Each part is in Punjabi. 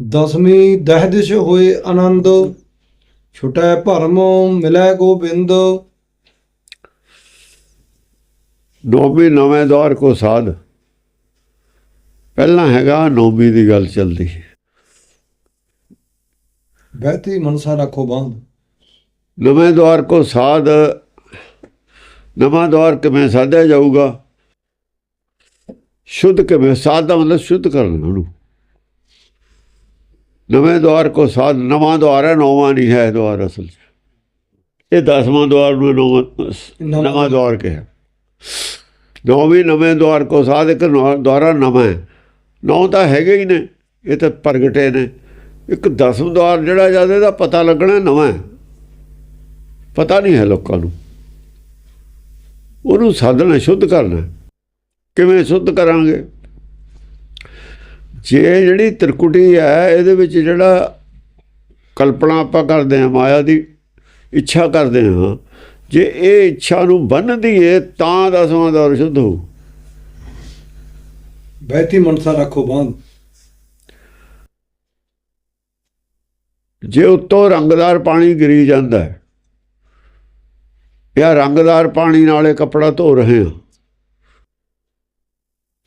ਦਸਵੀਂ ਦਹਿਦਿਸ਼ ਹੋਏ ਆਨੰਦ ਛੁਟੈ ਭਰਮ ਮਿਲੈ ਗੋਬਿੰਦ। ਨੌਵੀਂ ਨਵੇਂ ਦੌਰ ਕੋ ਸਾਧ। ਪਹਿਲਾਂ ਹੈਗਾ ਨੌਵੀਂ ਦੀ ਗੱਲ ਚੱਲਦੀ। ਬਹਿਤੀ ਮਨਸਾ ਰੱਖੋ ਬੰਦ ਨਵੇਂ ਦੌਰ ਕੋ ਸਾਧ ਨਵਾਂ ਦੌਰ ਕਿਵੇਂ ਸਾਧਿਆ ਜਾਊਗਾ? ਸ਼ੁੱਧ ਕਿਵੇਂ ਸਾਧ ਮਤਲਬ ਸ਼ੁੱਧ ਕਰਨਾ ਉਹਨੂੰ। ਨਵੇਂ ਦੌਰ ਕੋ ਸਾਧ ਨਵਾਂ ਦੌਰ ਹੈ ਨੌਵਾਂ ਨਹੀਂ ਹੈ ਦੌਰ ਅਸਲ ਇਹ ਦਸਵਾਂ ਦੌਰ ਨੂੰ ਨਵਾਂ ਦੌਰ ਕਿਹਾ। ਨੌਵੀਂ ਨਵੇਂ ਦੌਰ ਕੋ ਸਾਧ ਇੱਕ ਦੌਰਾ ਨਵਾਂ ਨੌ ਤਾਂ ਹੈਗੇ ਹੀ ਨੇ ਇਹ ਤਾਂ ਪ੍ਰਗਟੇ ਨੇ। ਇੱਕ ਦਸਵਾਂ ਦੌਰ ਜਿਹੜਾ ਜਦ ਇਹਦਾ ਪਤਾ ਲੱਗਣਾ ਨਵਾਂ ਪਤਾ ਨਹੀਂ ਹੈ ਲੋਕਾਂ ਨੂੰ। ਉਹਨੂੰ ਸਾਧਨਾ ਸ਼ੁੱਧ ਕਰਨਾ ਕਿਵੇਂ ਸ਼ੁੱਧ ਕਰਾਂਗੇ? ਜੇ ਜਿਹੜੀ ਤ੍ਰਿਕੁਟੀ ਹੈ ਇਹਦੇ ਵਿੱਚ ਜਿਹੜਾ ਕਲਪਨਾ ਆਪਾਂ ਕਰਦੇ ਹਾਂ ਮਾਇਆ ਦੀ ਇੱਛਾ ਕਰਦੇ ਹਾਂ ਜੇ ਇਹ ਇੱਛਾ ਨੂੰ ਬੰਨ ਦਈਏ ਤਾਂ ਦਸਵਾਂ ਦੌਰ ਸ਼ੁੱਧ ਹੋਊ। ਬਹਿਤੀ ਮਨਸਾ ਰੱਖੋ ਬੰਦ। ਜੇ ਉੱਤੋਂ ਰੰਗਦਾਰ ਪਾਣੀ ਗਿਰੀ ਜਾਂਦਾ ਹੈ ਜਾਂ ਰੰਗਦਾਰ ਪਾਣੀ ਨਾਲੇ ਕੱਪੜਾ ਧੋ ਰਹੇ ਹਾਂ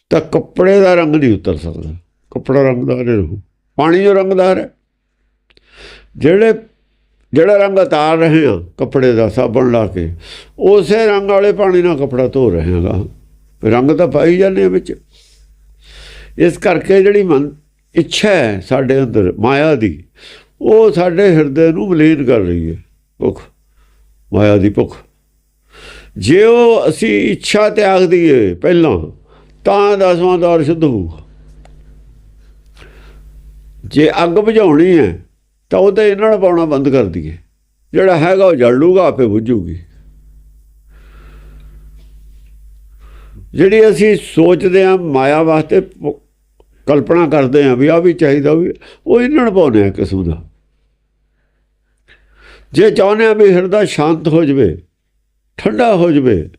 ਤਾਂ ਕੱਪੜੇ ਦਾ ਰੰਗ ਨਹੀਂ ਉਤਰ ਸਕਦਾ। ਕੱਪੜਾ ਰੰਗਦਾਰ ਹੀ ਰਹੂ ਪਾਣੀ ਜੋ ਰੰਗਦਾਰ ਹੈ। ਜਿਹੜੇ, ਜਿਹੜਾ ਰੰਗ ਉਤਾਰ ਰਹੇ ਹਾਂ, ਕੱਪੜੇ ਦਾ ਸਾਬਣ ਲਾ ਕੇ, ਉਸੇ ਰੰਗ ਵਾਲੇ ਪਾਣੀ ਨਾਲ ਕੱਪੜਾ ਧੋ ਰਹੇ ਹਾਂਗਾ। ਰੰਗ ਤਾਂ ਪਾਈ ਜਾਂਦੇ ਆ ਵਿੱਚ। ਇਸ ਕਰਕੇ ਜਿਹੜੀ ਮਨ ਇੱਛਾ ਹੈ ਸਾਡੇ ਅੰਦਰ, ਮਾਇਆ ਦੀ, ਉਹ ਸਾਡੇ ਹਿਰਦੇ ਨੂੰ ਮਲੀਨ ਕਰ ਰਹੀ ਹੈ, ਭੁੱਖ, ਮਾਇਆ ਦੀ ਭੁੱਖ। ਜੇ ਉਹ ਅਸੀਂ ਇੱਛਾ ਤਿਆਗ ਦਈਏ ਪਹਿਲਾਂ, ਤਾਂ ਦਸਵਾਂ ਦੌਰ ਸ਼ੁੱਧ ਹੋਊਗਾ। ਜੇ ਅੱਗ ਬੁਝਾਉਣੀ ਹੈ, ਤਾਂ ਉਹ ਤੇ ਇਹਨਾਂ ਨੂੰ ਪਾਉਣਾ ਬੰਦ ਕਰ ਦਈਏ। ਜਿਹੜਾ ਹੈਗਾ ਉਹ ਜਲ ਲੂਗਾ, ਆਪੇ ਬੁਝੂਗੀ। ਜਿਹੜੀ ਅਸੀਂ ਸੋਚਦੇ ਹਾਂ, ਮਾਇਆ ਵਾਸਤੇ ਪ- ਕਲਪਨਾ ਕਰਦੇ ਹਾਂ ਵੀ ਆ ਵੀ ਚਾਹੀਦਾ ਵੀ, ਉਹ ਇਹਨਾਂ ਨੂੰ ਪਾਉਂਦੇ ਆ ਕਿਸਮ ਦਾ। ਜੇ ਚਾਹੁੰਦੇ ਆ ਵੀ ਹਿਰਦਾ ਸ਼ਾਂਤ ਹੋ ਜਵੇ, ਠੰਡਾ ਹੋ ਜਵੇ,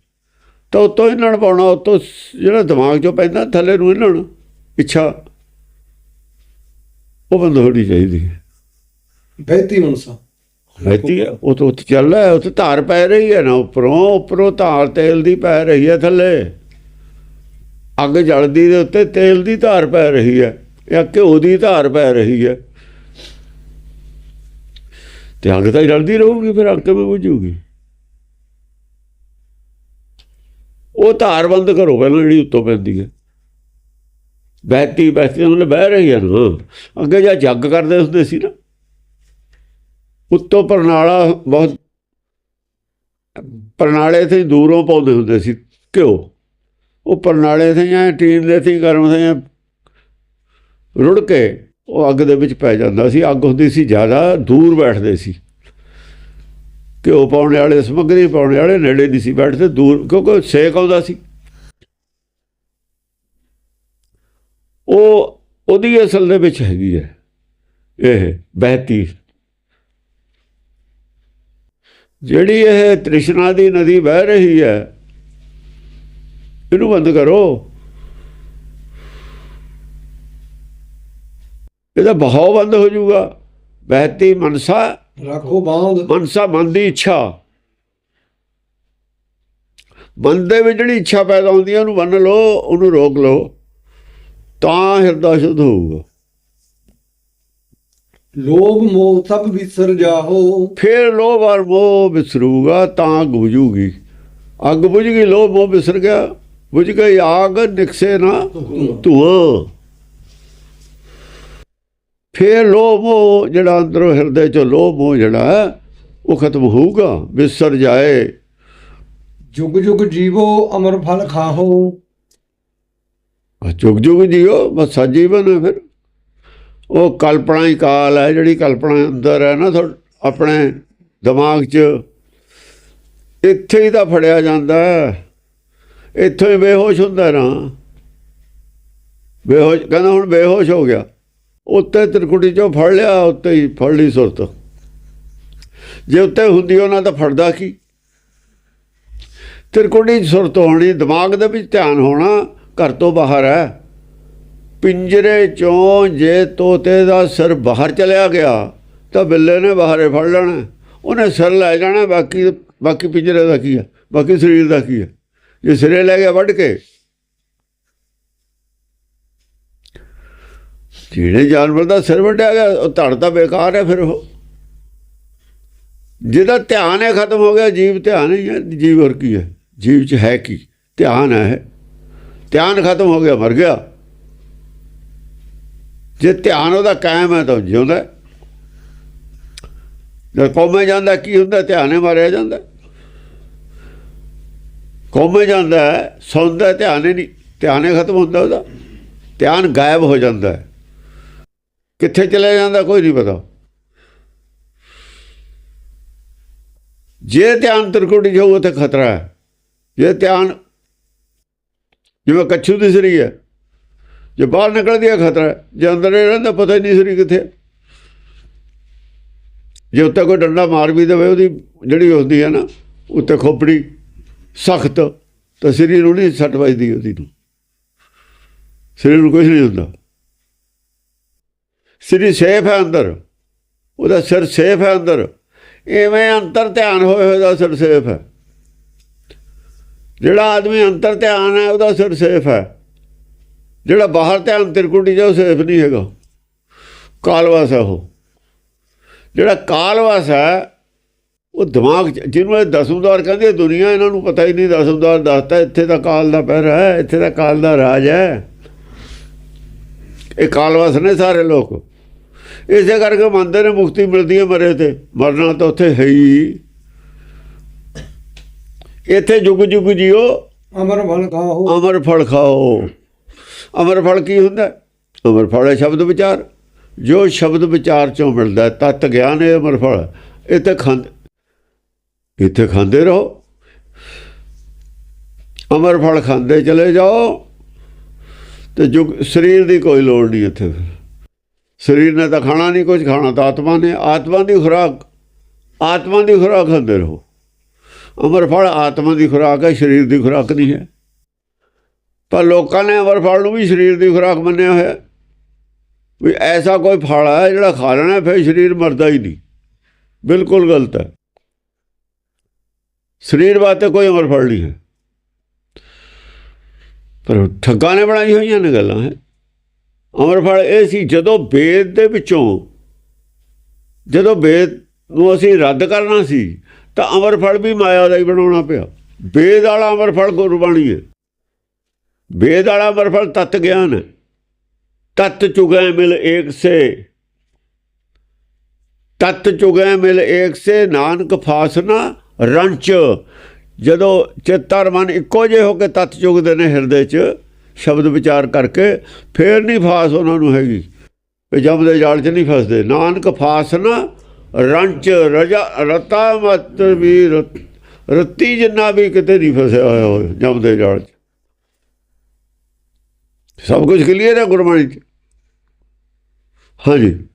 ਤਾਂ ਉਤੋਂ ਇਹਨਾਂ ਨੂੰ ਪਾਉਣਾ, ਉਤੋਂ ਜਿਹੜਾ ਦਿਮਾਗ 'ਚੋਂ ਪੈਂਦਾ, ਥੱਲੇ ਨੂੰ ਇਹਨਾਂ ਨੂੰ ਇੱਛਾ। ਉਹ ਬੰਦ ਹੋਣੀ ਚਾਹੀਦੀ ਹੈ। ਬਹਿਤੀ ਮਨਸਾ। ਹੈ ਉਹ ਤੋਂ ਉੱਤੇ ਚੱਲ ਰਿਹਾ ਉੱਥੇ ਧਾਰ ਪੈ ਰਹੀ ਹੈ ਨਾ ਉੱਪਰੋਂ ਉੱਪਰੋਂ ਧਾਰ ਤੇਲ ਦੀ ਪੈ ਰਹੀ ਹੈ ਥੱਲੇ। ਅੱਗ ਜਲਦੀ ਦੇ ਉੱਤੇ ਤੇਲ ਦੀ ਧਾਰ ਪੈ ਰਹੀ ਹੈ ਜਾਂ ਘਿਓ ਦੀ ਧਾਰ ਪੈ ਰਹੀ ਹੈ। ਤੇ ਅੱਗ ਤਾਂ ਜਲਦੀ ਰਹੂਗੀ ਫਿਰ ਅੱਗ ਕਿਵੇਂ ਬੁਝੂਗੀ। ਉਹ ਧਾਰ ਬੰਦ ਕਰੋ ਪਹਿਲਾਂ ਜਿਹੜੀ ਉੱਤੋਂ ਪੈਂਦੀ ਹੈ। ਬਹਿਤੀ ਬਹਿਤੀ ਉਹਨੇ ਬਹਿ ਰਹੀ ਹੈ। ਨਾ ਅੱਗੇ ਜਾਂ ਜੱਗ ਕਰਦੇ ਹੁੰਦੇ ਸੀ ਨਾ। ਉੱਤੋਂ ਪਰਨਾਲਾ ਬਹੁਤ ਪਰਨਾਲੇ ਤੇ ਦੂਰੋਂ ਪਾਉਂਦੇ ਹੁੰਦੇ ਸੀ। ਘਿਓ। ਉਹ ਪਰਨਾਲੇ ਤੇ ਜਾਂ ਟੀਨ ਦੇ ਤੇ ਗਰਮ ਤੇ ਰੁੜ ਕੇ ਉਹ ਅੱਗ ਦੇ ਵਿੱਚ ਪੈ ਜਾਂਦਾ ਸੀ। ਅੱਗ ਹੁੰਦੀ ਸੀ ਜ਼ਿਆਦਾ, ਦੂਰ ਬੈਠਦੇ ਸੀ। ਘਿਓ ਪਾਉਣ ਵਾਲੇ, ਸਮੱਗਰੀ ਪਾਉਣ ਵਾਲੇ ਨੇੜੇ ਨਹੀਂ ਸੀ। ਬੈਠਦੇ ਦੂਰ, ਕਿਉਂਕਿ ਸੇਕ ਆਉਂਦਾ ਸੀ। ਉਹ ਉਹਦੀ ਅਸਲ ਦੇ ਵਿੱਚ ਹੈਗੀ ਹੈ। ਇਹ ਬਹਿਤੀ। ਜਿਹੜੀ ਇਹ ਤ੍ਰਿਸ਼ਨਾ ਦੀ ਨਦੀ ਵਹਿ ਰਹੀ ਹੈ ਇਹਨੂੰ ਬੰਦ ਕਰੋ। ਇਹਦਾ ਬਹਾਵ ਬੰਦ ਹੋ ਜਾਊਗਾ। ਬਹਿਤੀ ਮਨਸਾ ਰੱਖੋ ਬੰਦ ਮਨਸਾ ਮਨ ਦੀ ਇੱਛਾ। ਮਨ ਦੇ ਵਿੱਚ ਜਿਹੜੀ ਇੱਛਾ ਪੈਦਾ ਹੁੰਦੀ ਹੈ ਉਹਨੂੰ ਬੰਨ ਲਓ ਉਹਨੂੰ ਰੋਕ ਲਓ। ਤਾਂ ਹਿਰਦਾ ਸ਼ੁੱਧ ਹੋਊਗਾ। ਲੋਭ ਮੋਹ ਸਭ ਵਿਸਰ ਜਾਹੋ। ਫਿਰ ਲੋਭ ਔਰ ਮੋਹ ਵਿਸਰੂਗਾ ਤਾਂ ਬੁਝੂਗੀ ਅੱਗ ਬੁਝ ਗਈ ਲੋਭ ਮੋਹ ਵਿਸਰ ਗਿਆ। ਬੁਝ ਗਈ ਆਗ ਨਿਕਸੇ ਨਾ ਧੂਆਂ। ਫਿਰ ਲੋਭ ਮੋਹ ਜਿਹੜਾ ਅੰਦਰੋਂ ਹਿਰਦੇ ਚੋਂ ਲੋਭ ਮੋਹ ਜਿਹੜਾ ਹੈ, ਉਹ ਖਤਮ ਹੋਊਗਾ ਵਿਸਰ ਜਾਏ। ਜੁਗ ਜੁਗ ਜੀਵੋ ਅਮਰ ਫਲ ਖਾਹੋ। ਜੁਗ ਜੁਗ ਜੀਓ, ਬਸ ਜੀਵਨ ਹੈ ਫਿਰ। ਉਹ ਕਲਪਨਾ ਹੀ ਕਾਲ ਹੈ, ਜਿਹੜੀ ਕਲਪਨਾ ਅੰਦਰ ਹੈ ਨਾ ਤੁਹਾਡੇ ਆਪਣੇ ਦਿਮਾਗ 'ਚ, ਇੱਥੇ ਹੀ ਤਾਂ ਫੜਿਆ ਜਾਂਦਾ ਇੱਥੋਂ ਹੀ ਬੇਹੋਸ਼ ਹੁੰਦਾ ਨਾ। ਬੇਹੋਸ਼ ਕਹਿੰਦਾ ਹੁਣ ਬੇਹੋਸ਼ ਹੋ ਗਿਆ। ਉੱਤੇ ਤਿਰਕੁਟੀ 'ਚੋਂ ਫੜ ਲਿਆ, ਉੱਤੇ ਹੀ ਫੜ ਲਈ ਸੁਰਤ। ਜੇ ਉੱਤੇ ਹੁੰਦੀ ਉਹਨਾਂ ਤਾਂ ਫੜਦਾ ਕੀ? ਤਿਰਕੁਟੀ 'ਚ ਸੁਰਤ ਹੋਣੀ, ਦਿਮਾਗ ਦੇ ਵਿੱਚ ਧਿਆਨ ਹੋਣਾ ਘਰ ਤੋਂ ਬਾਹਰ ਹੈ। ਪਿੰਜਰੇ ਚੋਂ ਜੇ ਤੋਤੇ ਦਾ ਸਿਰ ਬਾਹਰ ਚਲਿਆ ਗਿਆ, ਤਾਂ ਬਿੱਲੇ ਨੇ ਬਾਹਰੇ ਫੜ ਲੈਣਾ। ਉਹਨੇ ਸਿਰ ਲੈ ਜਾਣਾ, ਬਾਕੀ ਬਾਕੀ ਪਿੰਜਰੇ ਦਾ ਕੀ ਹੈ? ਬਾਕੀ ਸਰੀਰ ਦਾ ਕੀ ਹੈ? ਜੇ ਸਿਰੇ ਲੈ ਗਿਆ ਵੱਢ ਕੇ। ਜਿਹੜੇ ਜਾਨਵਰ ਦਾ ਸਿਰ ਵੱਢਿਆ ਗਿਆ, ਉਹ ਧੜ ਤਾਂ ਬੇਕਾਰ ਹੈ ਫਿਰ ਉਹ। ਜਿਹਦਾ ਧਿਆਨ ਹੈ ਖਤਮ ਹੋ ਗਿਆ, ਜੀਵ ਧਿਆਨ ਹੀ ਹੈ। ਜੀਵ ਹੋਰ ਕੀ ਹੈ? ਜੀਵ ਚ ਹੈ ਕੀ? ਧਿਆਨ ਹੈ ਧਿਆਨ ਖਤਮ ਹੋ ਗਿਆ ਮਰ ਗਿਆ। ਜੇ ਧਿਆਨ ਉਹਦਾ ਕਾਇਮ ਹੈ ਤਾਂ ਉਹ ਜਿਉਂਦਾ ਜਦ ਕੌਮੇ ਜਾਂਦਾ ਕੀ ਹੁੰਦਾ? ਧਿਆਨੇ ਮਾਰਿਆ ਜਾਂਦਾ। ਕੌਮੇ ਜਾਂਦਾ ਹੈ, ਸੌਂਦਾ ਧਿਆਨ ਹੀ ਨਹੀਂ। ਧਿਆਨੇ ਖਤਮ ਹੁੰਦਾ ਉਹਦਾ। ਧਿਆਨ ਗਾਇਬ ਹੋ ਜਾਂਦਾ ਕਿੱਥੇ ਚਲੇ ਜਾਂਦਾ ਕੋਈ ਨਹੀਂ ਪਤਾ। ਜੇ ਧਿਆਨ ਤਿਰਕੁਟੀ ਜਾਊ ਤੇ ਖਤਰਾ ਹੈ। ਜੇ ਧਿਆਨ ਜਿਵੇਂ ਕੱਛੂ ਦੀ ਸਰੀ ਹੈ। ਜੇ ਬਾਹਰ ਨਿਕਲਦੀ ਹੈ ਖਤਰਾ ਜੇ ਅੰਦਰ ਹੀ ਰਹਿੰਦਾ, ਪਤਾ ਹੀ ਨਹੀਂ ਸਰੀ ਕਿੱਥੇ ਜੇ ਉੱਤੇ ਕੋਈ ਡੰਡਾ ਮਾਰ ਵੀ ਦੇਵੇ, ਉਹਦੀ ਜਿਹੜੀ ਹੁੰਦੀ ਹੈ ਨਾ ਉੱਤੇ ਖੋਪੜੀ ਸਖਤ, ਤਾਂ ਸਰੀਰ ਨੂੰ ਨਹੀਂ ਸੱਟ ਵੱਜਦੀ ਉਹਦੀ ਨੂੰ। ਸਰੀਰ ਨੂੰ ਕੁਝ ਨਹੀਂ ਹੁੰਦਾ। ਸਰੀਰ ਸੇਫ ਹੈ ਅੰਦਰ। ਉਹਦਾ ਸਿਰ ਸੇਫ ਹੈ ਅੰਦਰ। ਐਵੇਂ ਅੰਤਰ ਧਿਆਨ ਹੋਏ ਹੋਏ ਦਾ ਸਿਰ ਸੇਫ ਹੈ। ਜਿਹੜਾ ਆਦਮੀ ਅੰਤਰ ਧਿਆਨ ਹੈ, ਉਹਦਾ ਸਿਰ ਸੇਫ ਹੈ। ਜਿਹੜਾ ਬਾਹਰ ਧਿਆਨ ਤਿਰਕੁਟੀ ਜਾ ਉਹ ਸੇਫ ਨਹੀਂ ਹੈਗਾ। ਕਾਲਵਾਸ ਹੈ ਉਹ। ਜਿਹੜਾ ਕਾਲਵਾਸ ਹੈ, ਉਹ ਦਿਮਾਗ 'ਚ- ਜਿਹਨੂੰ ਇਹ ਦਸਮਦਾਰ ਕਹਿੰਦੇ, ਦੁਨੀਆ ਇਹਨਾਂ ਨੂੰ ਪਤਾ ਹੀ ਨਹੀਂ ਦਸਮਦਾਰ ਦੱਸਦਾ ਇੱਥੇ ਤਾਂ ਕਾਲ ਦਾ ਪਹਿਰਾ ਹੈ, ਇੱਥੇ ਤਾਂ ਕਾਲ ਦਾ ਰਾਜ ਹੈ। ਇਹ ਕਾਲਵਾਸ ਨੇ ਸਾਰੇ ਲੋਕ। ਇਸੇ ਕਰਕੇ ਮੰਨਦੇ ਨੇ ਮੁਕਤੀ ਮਿਲਦੀ ਹੈ ਮਰੇ ਤੇ। ਮਰਨਾ ਤਾਂ ਉੱਥੇ ਹੈ ਹੀ। ਇੱਥੇ ਜੁਗ ਜੁਗ ਜਿਓ। ਅਮਰ ਫਲ ਖਾਓ। ਅਮਰ ਫਲ ਖਾਓ। ਅਮਰ ਫਲ ਕੀ ਹੁੰਦਾ? ਅਮਰ ਫਲ ਹੈ ਸ਼ਬਦ ਵਿਚਾਰ। ਜੋ ਸ਼ਬਦ ਵਿਚਾਰ ਚੋਂ ਮਿਲਦਾ ਤਤ ਗਿਆਨ ਹੈ ਅਮਰ ਫਲ ਇੱਥੇ ਖਾਂਦੇ ਇੱਥੇ ਖਾਂਦੇ ਰਹੋ। ਅਮਰ ਫਲ ਖਾਂਦੇ ਚਲੇ ਜਾਓ। ਤੇ ਜੁਗ ਸਰੀਰ ਦੀ ਕੋਈ ਲੋੜ ਨਹੀਂ ਇੱਥੇ ਫਿਰ। ਸਰੀਰ ਨੇ ਤਾਂ ਖਾਣਾ ਨਹੀਂ ਕੁਝ ਖਾਣਾ ਤਾਂ ਆਤਮਾ ਨੇ ਆਤਮਾ ਦੀ ਖੁਰਾਕ ਆਤਮਾ ਦੀ ਖੁਰਾਕ ਖਾਂਦੇ ਰਹੋ। ਅਮਰ ਫਲ ਆਤਮਾ ਦੀ ਖੁਰਾਕ ਹੈ, ਸਰੀਰ ਦੀ ਖੁਰਾਕ ਨਹੀਂ ਹੈ। ਪਰ ਲੋਕਾਂ ਨੇ ਅਮਰ ਫਲ ਨੂੰ ਵੀ ਸਰੀਰ ਦੀ ਖੁਰਾਕ ਮੰਨਿਆ ਹੋਇਆ। ਵੀ ਐਸਾ ਕੋਈ ਫਲ ਹੈ ਜਿਹੜਾ ਖਾ ਲੈਣਾ, ਫਿਰ ਸਰੀਰ ਮਰਦਾ ਹੀ ਨਹੀਂ। ਬਿਲਕੁਲ ਗਲਤ ਹੈ। ਸਰੀਰ ਵਾਸਤੇ ਕੋਈ ਅਮਰ ਫਲ ਨਹੀਂ ਹੈ। ਪਰ ਠੱਗਾਂ ਨੇ ਬਣਾਈ ਹੋਈਆਂ ਨੇ ਗੱਲਾਂ, ਹੈ। ਅਮਰ ਫਲ ਇਹ ਸੀ, ਜਦੋਂ ਵੇਦ ਦੇ ਵਿੱਚੋਂ, ਜਦੋਂ ਵੇਦ ਨੂੰ ਅਸੀਂ ਰੱਦ ਕਰਨਾ ਸੀ ਤਾਂ ਅਮਰ ਫਲ ਵੀ ਮਾਇਆ ਦਾ ਹੀ ਬਣਾਉਣਾ ਪਿਆ। ਵੇਦ ਵਾਲਾ ਅਮਰ ਫਲ ਗੁਰਬਾਣੀ ਹੈ। ਵੇਦ ਵਾਲਾ ਅਮਰ ਫਲ ਤਤ ਗਿਆਨ ਹੈ। ਤਤ ਚੁਗੈ ਮਿਲ ਏਕ ਸੇ। ਤਤ ਚੁਗੈ ਮਿਲ ਏਕ ਸੇ, ਨਾਨਕ ਫਾਸਨਾ ਰੰਚ। ਜਦੋਂ ਚਿੱਤਰ ਮਨ ਇੱਕੋ ਜਿਹੇ ਹੋ ਕੇ ਤਤ ਚੁਗਦੇ ਨੇ ਹਿਰਦੇ 'ਚ, ਸ਼ਬਦ ਵਿਚਾਰ ਕਰਕੇ, ਫੇਰ ਨਹੀਂ ਫਾਸ ਉਹਨਾਂ ਨੂੰ ਹੈਗੀ। ਵੀ ਜਮ ਦੇ ਜਾਲ 'ਚ ਨਹੀਂ ਫਸਦੇ। ਨਾਨਕ ਫਾਸਨਾ ਰੰਚ ਰਜਾ ਰਤਾ ਮਤ ਵੀ ਰਤ- ਜਿੰਨਾ ਵੀ ਕਿਤੇ ਨਹੀਂ ਫਸਿਆ ਹੋਇਆ ਹੋਵੇ ਜਮ ਦੇ ਜਾਲ 'ਚ। ਸਭ ਕੁਝ ਕਲੀਅਰ ਹੈ ਗੁਰਬਾਣੀ 'ਚ? ਹਾਂਜੀ।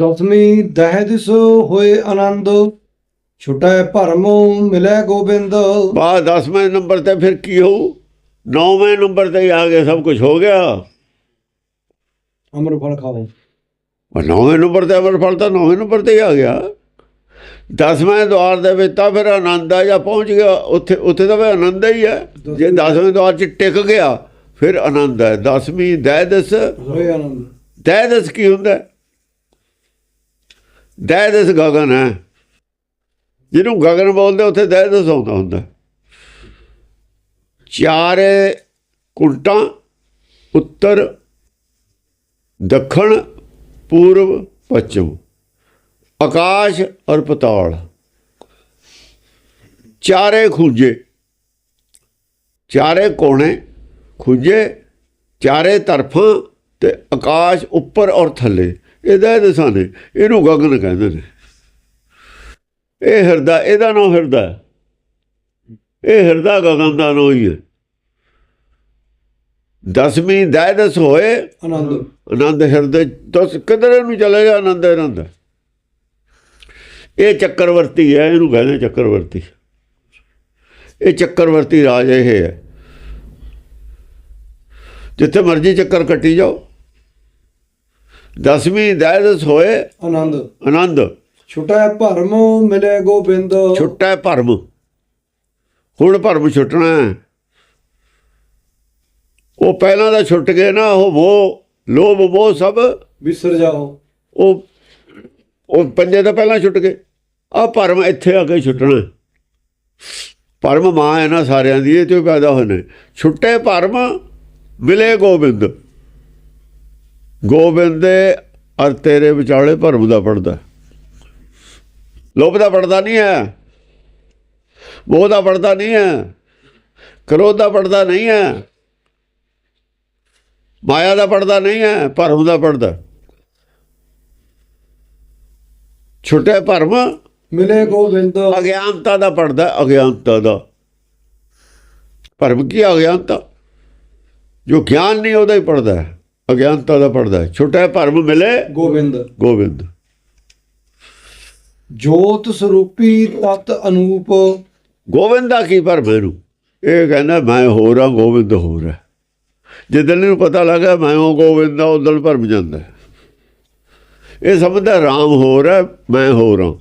ਦਸਵੀਂ ਦਹਿ ਦਿਸ ਹੋਏ ਆਨੰਦ ਛੁਟੈ ਭਰਮੋ ਮਿਲੇ ਗੋਬਿੰਦ। ਬਾਅਦ 10ਵੇਂ ਨੰਬਰ ਤੇ ਫਿਰ ਕੀ ਹੋਊ? 9ਵੇਂ ਨੰਬਰ ਤੇ ਆ ਗਿਆ ਸਭ ਕੁਝ ਹੋ ਗਿਆ। ਅਮਰ ਫਲ ਖਾਓ। ਪਰ 9ਵੇਂ ਨੰਬਰ ਤੇ ਅਮਰ ਫਲ ਤਾਂ 9ਵੇਂ ਨੰਬਰ ਤੇ ਹੀ ਆ ਗਿਆ। 10ਵੇਂ ਦਵਾਰ ਦੇ ਵਿੱਚ ਤਾਂ ਫਿਰ ਆਨੰਦ ਆ ਜਾਂ ਪਹੁੰਚ ਗਿਆ। ਉੱਥੇ ਉੱਥੇ ਤਾਂ ਫਿਰ ਆਨੰਦ ਹੀ ਹੈ ਜੇ 10ਵੇਂ ਦਵਾਰ 'ਚ ਟਿਕ ਗਿਆ ਫਿਰ ਆਨੰਦ ਹੈ 10ਵੀਂ ਦੈਦਸ। ਹੋਏ ਆਨੰਦ। ਦੈਦਸ ਕੀ ਹੁੰਦਾ? ਹੈ? ਦੈਦਸ ਗਗਨ ਹੈ। ਜਿਹਨੂੰ ਗਗਨ ਬੋਲਦੇ ਉੱਥੇ ਦੈਦਸ ਆਉਂਦਾ ਹੁੰਦਾ। ਚਾਰੇ ਕੁਲਟਾਂ ਉੱਤਰ ਦੱਖਣ ਪੂਰਬ ਪੱਛਮ, ਆਕਾਸ਼ ਔਰ ਪਤਾਲ। ਚਾਰੇ ਖੁੰਝੇ, ਚਾਰੇ ਕੋਣੇ ਖੁੰਝੇ, ਚਾਰੇ ਤਰਫਾਂ ਤੇ ਆਕਾਸ਼ ਉੱਪਰ ਔਰ ਥੱਲੇ। ਇਹਦਾ ਇਹ ਦਸਾਂ ਨੇ, ਇਹਨੂੰ ਗਗਨ ਕਹਿੰਦੇ ਨੇ। ਇਹ ਹਿਰਦਾ, ਇਹਦਾ ਨਾਮ ਹਿਰਦਾ ਇਹ ਹਿਰਦਾ ਗਗਨ ਦਾ ਨਾਮ ਹੀ ਹੈ। ਦਸਵੀਂ ਦਸ ਹੋਏ ਆਨੰਦ। ਆਨੰਦ ਹਿਰਦੇ ਦਸ ਕਿਧਰੇ ਨੂੰ ਚਲੇ ਜਾ ਆਨੰਦ ਆਨੰਦ। ਇਹ ਚੱਕਰਵਰਤੀ ਹੈ ਇਹਨੂੰ ਕਹਿੰਦੇ ਚੱਕਰਵਰਤੀ। ਇਹ ਚੱਕਰਵਰਤੀ ਰਾਜ ਇਹ ਹੈ। ਜਿੱਥੇ ਮਰਜ਼ੀ ਚੱਕਰ ਕੱਟੀ ਜਾਓ। ਦਸਵੀਂ ਦੈਦਸ ਹੋਏ ਆਨੰਦ। ਆਨੰਦ। ਛੁਟੈ ਭਰਮ ਮਿਲੇ ਗੋਬਿੰਦ। ਛੁੱਟਾ ਭਰਮ। ਹੁਣ ਭਰਮ ਛੁੱਟਣਾ ਹੈ। ਉਹ ਪਹਿਲਾਂ ਦਾ ਛੁੱਟ ਗਏ ਨਾ ਉਹ ਮੋਹ ਲੋਭ ਮੋਹ ਸਭ। ਵਿਸਰ ਜਾਓ। ਉਹ ਉਹ ਪੰਜੇ ਤਾਂ ਪਹਿਲਾਂ ਛੁੱਟ ਗਏ। ਆ ਭਰਮ ਇੱਥੇ ਆ ਕੇ ਛੁੱਟਣਾ। ਭਰਮ ਮਾਂ ਹੈ ਨਾ ਸਾਰਿਆਂ ਦੀ ਇਹ ਤੋਂ ਪੈਦਾ ਹੋਏ ਨੇ। ਛੁੱਟੇ ਭਰਮ ਮਿਲੇ ਗੋਬਿੰਦ। ਗੋਬਿੰਦ ਦੇ ਅਰ ਤੇਰੇ ਵਿਚਾਲੇ ਭਰਮ ਦਾ ਪੜਦਾ। ਲੋਭ ਦਾ ਪੜਦਾ ਨਹੀਂ ਹੈ। ਮੋਹ ਦਾ ਪੜਦਾ ਨਹੀਂ ਹੈ। ਕ੍ਰੋਧ ਦਾ ਪੜਦਾ ਨਹੀਂ ਹੈ। ਮਾਇਆ ਦਾ ਪੜਦਾ ਨਹੀਂ ਹੈ ਭਰਮ ਦਾ ਪੜਦਾ ਛੁੱਟੇ ਭਰਮ ਮਿਲੇ ਗੋਬਿੰਦ ਅਗਿਆਨਤਾ ਦਾ ਪੜਦਾ ਅਗਿਆਨਤਾ ਦਾ। ਭਰਮ ਕੀ ਅਗਿਆਨਤਾ? ਜੋ ਗਿਆਨ ਨਹੀਂ ਉਹਦਾ ਹੀ ਪੜਦਾ ਅਗਿਆਨਤਾ ਦਾ ਪੜਦਾ ਛੁੱਟੇ ਭਰਮ ਮਿਲੇ ਗੋਬਿੰਦ ਗੋਬਿੰਦ ਜੋਤ ਸਰੂਪੀ ਤਤ ਅਨੂਪ। ਗੋਬਿੰਦ ਦਾ ਕੀ ਭਰਮ ਇਹਨੂੰ? ਇਹ ਕਹਿੰਦਾ ਮੈਂ ਹੋਰ ਹਾਂ ਗੋਬਿੰਦ ਹੋਰ ਹੈ। ਜਿੱਦਣ ਇਹਨੂੰ ਪਤਾ ਲੱਗਾ ਮੈਂ ਉਹ ਗੋਬਿੰਦ ਦਾ ਉਦੋਂ ਭਰਮ ਜਾਂਦਾ ਇਹ ਸਮਝਦਾ ਰਾਮ ਹੋਰ ਹੈ, ਮੈਂ ਹੋਰ ਹਾਂ।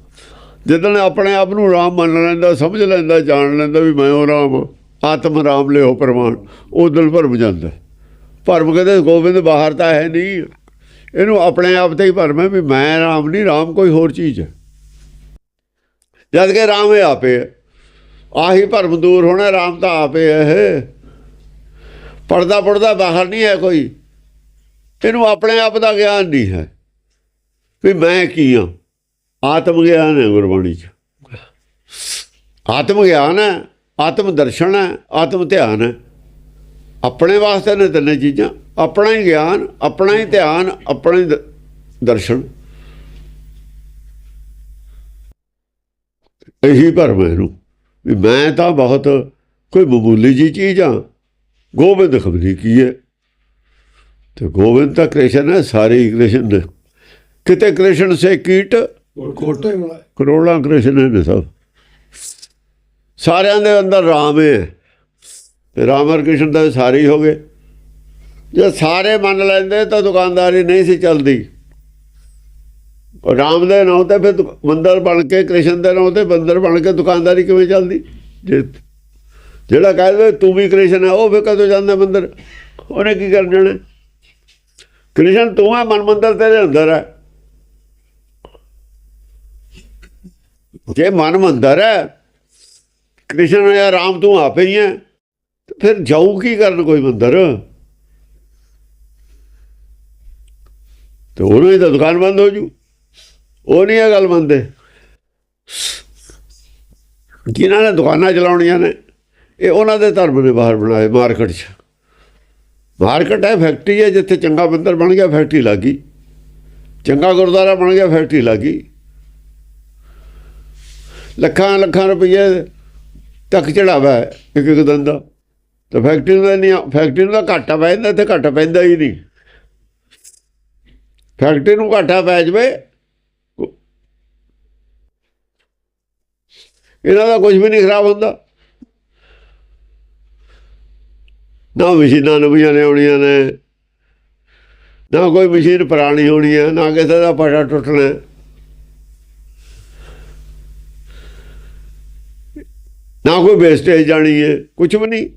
ਜਿੱਦਣ ਆਪਣੇ ਆਪ ਨੂੰ ਰਾਮ ਮੰਨ ਲੈਂਦਾ, ਸਮਝ ਲੈਂਦਾ, ਜਾਣ ਲੈਂਦਾ ਵੀ ਮੈਂ ਉਹ ਰਾਮ ਆਤਮ ਰਾਮ ਲਿਓ ਪ੍ਰਮਾਣ ਉਦੋਂ ਭਰਮ ਜਾਂਦਾ ਭਰਮ ਕਹਿੰਦੇ ਗੋਬਿੰਦ ਬਾਹਰ ਤਾਂ ਹੈ ਨਹੀਂ। ਇਹਨੂੰ ਆਪਣੇ ਆਪ ਤੇ ਹੀ ਭਰਮ ਹੈ ਵੀ ਮੈਂ ਰਾਮ ਨਹੀਂ, ਰਾਮ ਕੋਈ ਹੋਰ ਚੀਜ਼ ਹੈ। ਜਦ ਕਿ ਰਾਮ ਇਹ ਆਪੇ ਹੈ। ਆਹੀ ਭਰਮ ਦੂਰ ਹੋਣਾ, ਰਾਮ ਤਾਂ ਆਪੇ ਹੈ ਇਹ। ਪੜਦਾ ਪੜਦਾ ਬਾਹਰ ਨਹੀਂ ਹੈ ਕੋਈ। ਇਹਨੂੰ ਆਪਣੇ ਆਪ ਦਾ ਗਿਆਨ ਨਹੀਂ ਹੈ ਵੀ ਮੈਂ ਕੀ ਹਾਂ। ਆਤਮ ਗਿਆਨ ਹੈ ਗੁਰਬਾਣੀ ਚ। ਆਤਮ ਗਿਆਨ ਹੈ, ਆਤਮ ਦਰਸ਼ਨ ਹੈ, ਆਤਮ ਧਿਆਨ ਹੈ। ਆਪਣੇ ਵਾਸਤੇ ਨੇ ਤਿੰਨੇ ਚੀਜ਼ਾਂ। ਆਪਣਾ ਹੀ ਗਿਆਨ, ਆਪਣਾ ਹੀ ਧਿਆਨ, ਆਪਣਾ ਹੀ ਦਰਸ਼ਨ। ਇਹੀ ਭਰਮ ਹੈ ਇਹਨੂੰ। ਵੀ ਮੈਂ ਤਾਂ ਬਹੁਤ ਕੋਈ ਮਾਮੂਲੀ ਜੀ ਚੀਜ਼ ਆ ਗੋਬਿੰਦ ਖਬਰੀ ਕੀ ਹੈ? ਤੇ ਗੋਬਿੰਦ ਤਾਂ ਕ੍ਰਿਸ਼ਨ ਹੈ ਸਾਰੇ ਹੀ ਕ੍ਰਿਸ਼ਨ ਨੇ। ਕਿਤੇ ਕ੍ਰਿਸ਼ਨ ਸੇ ਕੀਟ? ਕਰੋੜਾਂ ਕ੍ਰਿਸ਼ਨ ਨੇ ਸਭ। ਸਾਰਿਆਂ ਦੇ ਅੰਦਰ ਰਾਮ ਹੈ। ਤੇ ਰਾਮ ਔਰ ਕ੍ਰਿਸ਼ਨ ਤਾਂ ਸਾਰੇ ਹੀ ਹੋ ਗਏ। ਜੇ ਸਾਰੇ ਮੰਨ ਲੈਂਦੇ ਤਾਂ ਦੁਕਾਨਦਾਰੀ ਨਹੀਂ ਸੀ ਚੱਲਦੀ। ਰਾਮ ਦੇ ਨਾਂ ਤੇ ਫਿਰ ਦੁ- ਮੰਦਰ ਬਣ ਕੇ ਕ੍ਰਿਸ਼ਨ ਦੇ ਨਾਂ ਤੇ ਮੰਦਰ ਬਣ ਕੇ ਦੁਕਾਨਦਾਰੀ ਕਿਵੇਂ ਚੱਲਦੀ? ਜੇ ਜਿਹੜਾ ਕਹਿੰਦਾ ਤੂੰ ਵੀ ਕ੍ਰਿਸ਼ਨ ਹੈ, ਉਹ ਫਿਰ ਕਦੋਂ ਜਾਂਦਾ ਮੰਦਰ? ਉਹਨੇ ਕੀ ਕਰ ਜਾਣਾ? ਕ੍ਰਿਸ਼ਨ ਤੂੰ ਹੈ, ਮਨ ਮੰਦਰ ਤੇਰੇ ਅੰਦਰ ਹੈ। ਜੇ ਮਨ ਮੰਦਰ ਹੈ, ਕ੍ਰਿਸ਼ਨ ਜਾਂ ਰਾਮ ਤੂੰ ਆਪੇ ਹੀ ਹੈ ਫਿਰ ਜਾਊ ਕੀ ਕਰਨ ਕੋਈ ਮੰਦਰ? ਤੇ ਉਹਨੂੰ ਹੀ ਤਾਂ ਦੁਕਾਨ ਬੰਦ ਹੋ ਜੂ। ਉਹ ਨਹੀਂ ਇਹ ਗੱਲ ਮੰਨਦੇ। ਜਿਨ੍ਹਾਂ ਨੇ ਦੁਕਾਨਾਂ ਚਲਾਉਣੀਆਂ ਨੇ ਇਹ ਉਹਨਾਂ ਦੇ ਧਰਮ ਨੇ ਬਾਹਰ ਬਣਾਏ ਮਾਰਕੀਟ 'ਚ। ਮਾਰਕੀਟ ਹੈ ਫੈਕਟਰੀ ਹੈ, ਜਿੱਥੇ ਚੰਗਾ ਮੰਦਰ ਬਣ ਗਿਆ ਫੈਕਟਰੀ ਲੱਗੀ ਚੰਗਾ ਗੁਰਦੁਆਰਾ ਬਣ ਗਿਆ ਫੈਕਟਰੀ ਲੱਗੀ ਲੱਖਾਂ ਲੱਖਾਂ ਰੁਪਏ ਤੱਕ ਚੜਾਵਾ ਇੱਕ ਇੱਕ ਦਿਨ ਦਾ। ਤਾਂ ਫੈਕਟਰੀ ਨੂੰ ਤਾਂ ਨਹੀਂ ਫੈਕਟਰੀ ਨੂੰ ਤਾਂ ਘਾਟਾ ਪੈ ਜਾਂਦਾ ਤੇ ਘਾਟਾ ਪੈਂਦਾ ਹੀ ਨਹੀਂ। ਫੈਕਟਰੀ ਨੂੰ ਘਾਟਾ ਪੈ ਜਵੇ ਇਹਨਾਂ ਦਾ ਕੁਝ ਵੀ ਨਹੀਂ ਖਰਾਬ ਹੁੰਦਾ। ਨਾ ਮਸ਼ੀਨਾਂ ਨਵੀਆਂ ਲਿਆਉਣੀਆਂ ਨੇ, ਨਾ ਕੋਈ ਮਸ਼ੀਨ ਪੁਰਾਣੀ ਹੋਣੀ ਹੈ, ਨਾ ਕਿਸੇ ਦਾ ਪਾਟਾ ਟੁੱਟਣਾ ਨਾ ਕੋਈ ਵੇਸਟੇਜ ਜਾਣੀ ਹੈ ਕੁਝ ਵੀ ਨਹੀਂ।